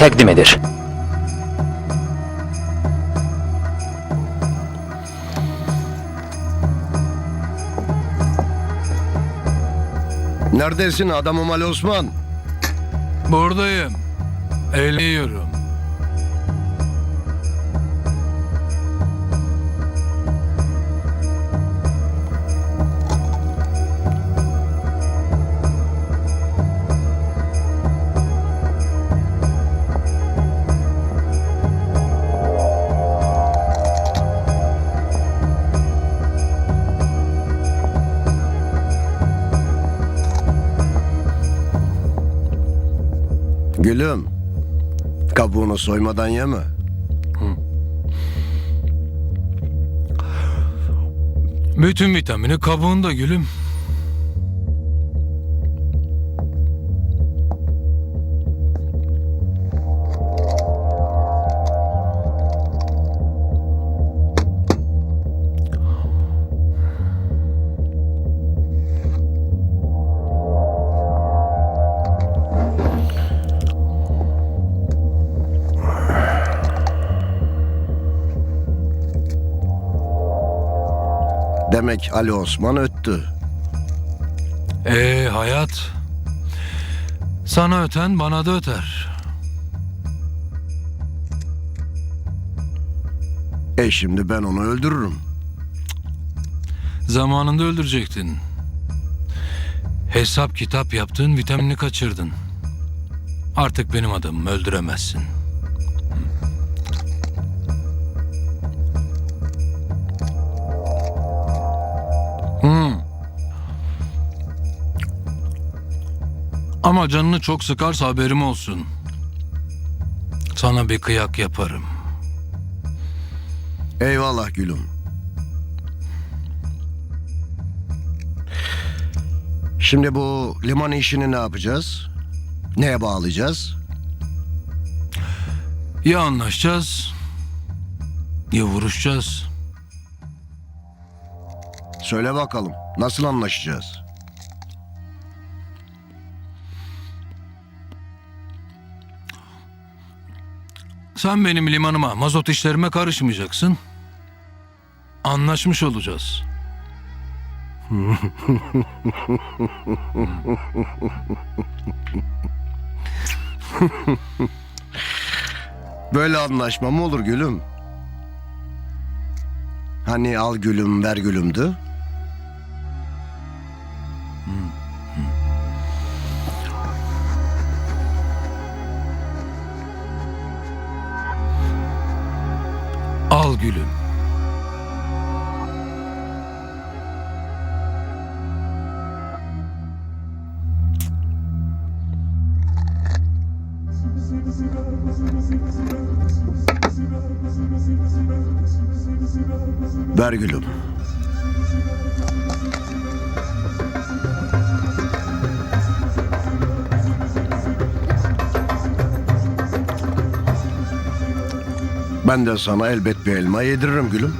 takdim eder. Neredesin adamım Ali Osman? Buradayım. Eğleniyorum. Gülüm. Kabuğunu soymadan yeme. Bütün vitamini kabuğunda gülüm. Demek Ali Osman öttü. Ee hayat. Sana öten bana da öter. E şimdi ben onu öldürürüm. Zamanında öldürecektin. Hesap kitap yaptın, vitaminini kaçırdın. Artık benim adamım, öldüremezsin. Hmm. Ama canını çok sıkarsa haberim olsun. Sana bir kıyak yaparım. Eyvallah gülüm. Şimdi bu liman işini ne yapacağız? Neye bağlayacağız? Ya anlaşacağız, ya vuruşacağız. Söyle bakalım. Nasıl anlaşacağız? Sen benim limanıma, mazot işlerime karışmayacaksın. Anlaşmış olacağız. Böyle anlaşma mı olur gülüm? Hani al gülüm ver gülümdü? Al gülüm. Ver gülüm. Ben de sana elbet bir elma yediririm gülüm.